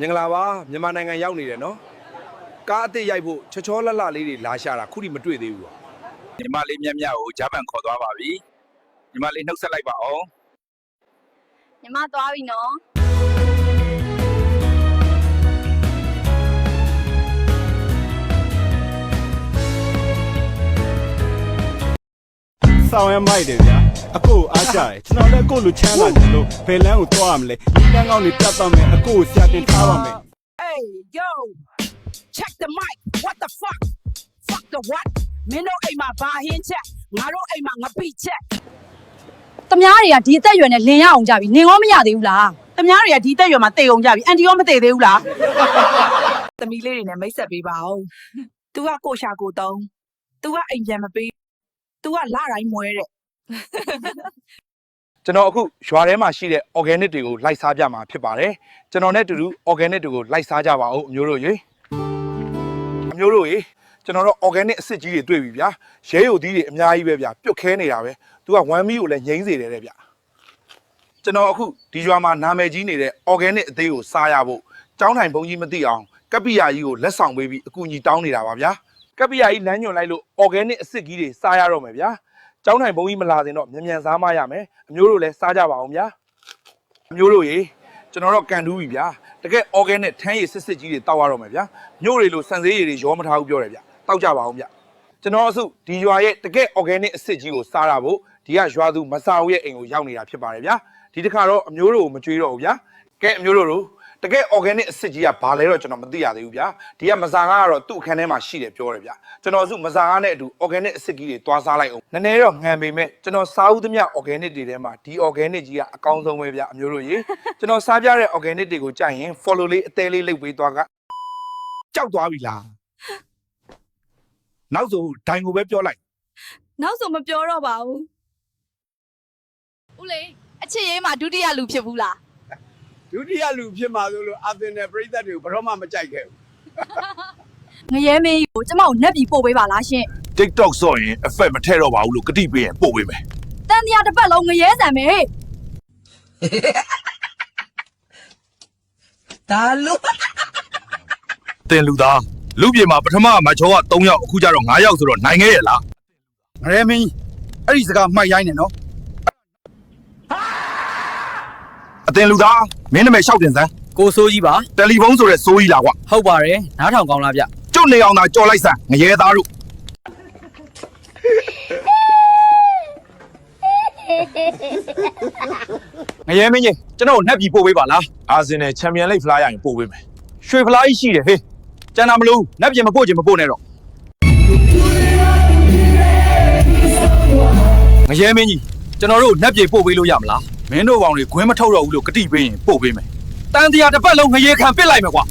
မင်္ဂလာပါမြန်မာနိုင်ငံရောက်နေတယ်နော်ကားအစ်စ်ရိုက်ဖို့ချောချောလတ်လတ်လေးတွေလာရှာတာခုထိမတွေ့သေးဘူးပေါ့ညီမလေးမြတ်မြတ်ကိုဂျပန်ခေါ်သွားပါပြီညီမလေးနှုတ်ဆက်လိုက်ပါအောင်ညီမသွားပြီနော် ဆောင်ရမိုက်တယ်ဗျာအကိုကိုအားကြတယ်ကျွန်တော်လည်းအကိုလိုချမ်းသာတယ်လို့ဘယ်လန်းကိုသွားရမလဲဒီလမ်းကောင်းတွေပြတ်သွားမယ်အကိုကိုဆရာတင်ထားပါမယ် Hey, yo, check the mic. What the fuck? Fuck the what? မင်းတို့အိမ်မှာဘာဟင်းချက်ငါတို့အိမ်မှာငပိချက်တမားတွေကဒီအသက်အရွယ်နဲ့လင်ရအောင်ကြပြီနင်ရောမရသေးဘူးလားတမားတွေကဒီတက်ရွယ်မှာတေအောင်ကြပြီအန်တီရောမတေသေးဘူးလားသမီးလေးတွေနဲ့မိတ်ဆက်ပေးပါဦး तू ကကိုရှာကိုတုံး तू ကအိမ်ပြန်မပေး तू ကလာတိုင်းမွဲတဲ့ကျွန်တော်အခုရွာထဲမှာရှိတဲ့ organic တွေကိုလိုက်စားပြမှာဖြစ်ပါတယ်ကျွန်တော်နဲ့အတူတူ organic တွေကိုလိုက်စားကြပါဦးအမျိုးတို့ရေအမျိုးတို့ရေကျွန်တော်တို့ organic အစ်စ်ကြီးတွေတွေ့ပြီဗျာရဲယိုသီးတွေအများကြီးပဲဗျာပြုတ်ခဲနေတာပဲသူက1မီကိုလည်းငိမ့်စေတယ်တဲ့ဗျာကျွန်တော်အခုဒီရွာမှာနာမည်ကြီးနေတဲ့ organic အသေးကိုစားရဖို့ကျောင်းထိုင်ဘုံကြီးမသိအောင်ကပ္ပိယာကြီးကိုလက်ဆောင်ပေးပြီးအကူအညီတောင်းနေတာပါဗျာ ကပ္ပိယာကြီးလမ်းညွှန်လိုက်လို့ organic အစ်စ်ကြီးတွေစားရတော့မယ်ဗျာကျောင်းထိုင်ဘုံကြီးမလာတင်တော့မြန်မြန်စားမရမယ်အမျိုးတို့လည်းစားကြပါအောင်ဗျာအမျိုးတို့ရေကျွန်တော်တော့ကန်တူးပြီဗျာတကယ် organic ထန်းရည်စစ်စစ်ကြီးတွေတောက်ရတော့မယ်ဗျာမျိုးတွေလိုစံစေးရည်တွေရောမထားဘူးပြောတယ်ဗျာတောက်ကြပါအောင်ဗျာကျွန်တော်အခုဒီရွာရဲ့တကယ် organic အစ်စ်ကြီးကိုစားရဖို့ဒီကရွာသူမစားဘူးရဲ့အိမ်ကိုရောက်နေတာဖြစ်ပါတယ်ဗျာဒီတစ်ခါတော့အမျိုးတို့ကိုမကြွေးတော့ဘူးဗျာကဲအမျိုးတို့တို့ တကယ် organic အစ်စ်ကြီးကဘာလဲတော့ကျွန်တော်မသိရသေးဘူးဗျာဒီကမစားကားကတော့သူ့အခန်းထဲမှာရှိတယ်ပြောတယ်ဗျာကျွန်တော်စုမစားကားနဲ့အတူ organic အစ်စ်ကြီးတွေတွားစားလိုက်အောင်နည်းနည်းတော့ငံပေမဲ့ကျွန်တော်စားဦးသမျှ organic တွေထဲမှာဒီ organic ကြီးကအကောင်းဆုံးပဲဗျာအမျိုးတို့ရေကျွန်တော်စားပြတဲ့ organic တွေကိုကြိုက်ရင် follow လေးအသေးလေးလုပ်ပေးသွားကကြောက်သွားပြီလားနောက်ဆိုဒိုင်ကိုပဲပြောလိုက်နောက်ဆိုမပြောတော့ပါဘူးဦးလေးအချစ်ရေးမှာဒုတိယလူဖြစ်ဘူးလား ဒုတိယလူဖြစ်မှာဆိုလို့အာသင်နယ်ပြည်သက်တွေကိုဘယ်တော့မှမကြိုက်ခဲ့ဘူးငရဲမင်းကြီးကိုကျမကိုနှက်ပြီးပို့ပေးပါလားရှင် TikTok ဆော့ရင် effect မထည့်တော့ပါဘူးလို့ကတိပေးရင်ပို့ပေးမယ်တန်တရားတစ်ပတ်လုံးငရဲဆန်ပဲတင်လူသားလူပြေမှာပထမမချောက3ယောက်အခုကျတော့9ယောက်ဆိုတော့နိုင်ခဲ့ရလားငရဲမင်းအဲ့ဒီစကားမှိုက်ရိုင်းနေနော် အတင်လူသားမင်းနာမည်ရှောက်တင်စမ်းကိုစိုးကြီးပါတယ်လီဖုန်းဆိုတဲ့စိုးကြီးလားကွာဟုတ်ပါတယ်နားထောင်ကောင်းလားဗျကျွတ်နေအောင်သာကြော်လိုက်စမ်းငရဲသားတို့ငရဲမင်းကြီးကျွန်တော်နှက်ပြီးပို့ပေးပါလားအာဆင်နယ်ချန်ပီယံလိတ်ဖလားရရင်ပို့ပေးမယ်ရွှေဖလားကြီးရှိတယ်ဟေးကျန်တာမလို့နှက်ပြင်မပို့ချင်မပို့နဲ့တော့ငရဲမင်းကြီးကျွန်တော်တို့နှက်ပြေပို့ပေးလို့ရမလား မင်းတို့ကောင်တွေခွင်းမထုတ်တော့ဘူးလို့ကတိပေးရင်ပို့ပေးမယ်တန်တရားတစ်ပတ်လုံးငရဲခံပစ်လိုက်မယ်ကွာ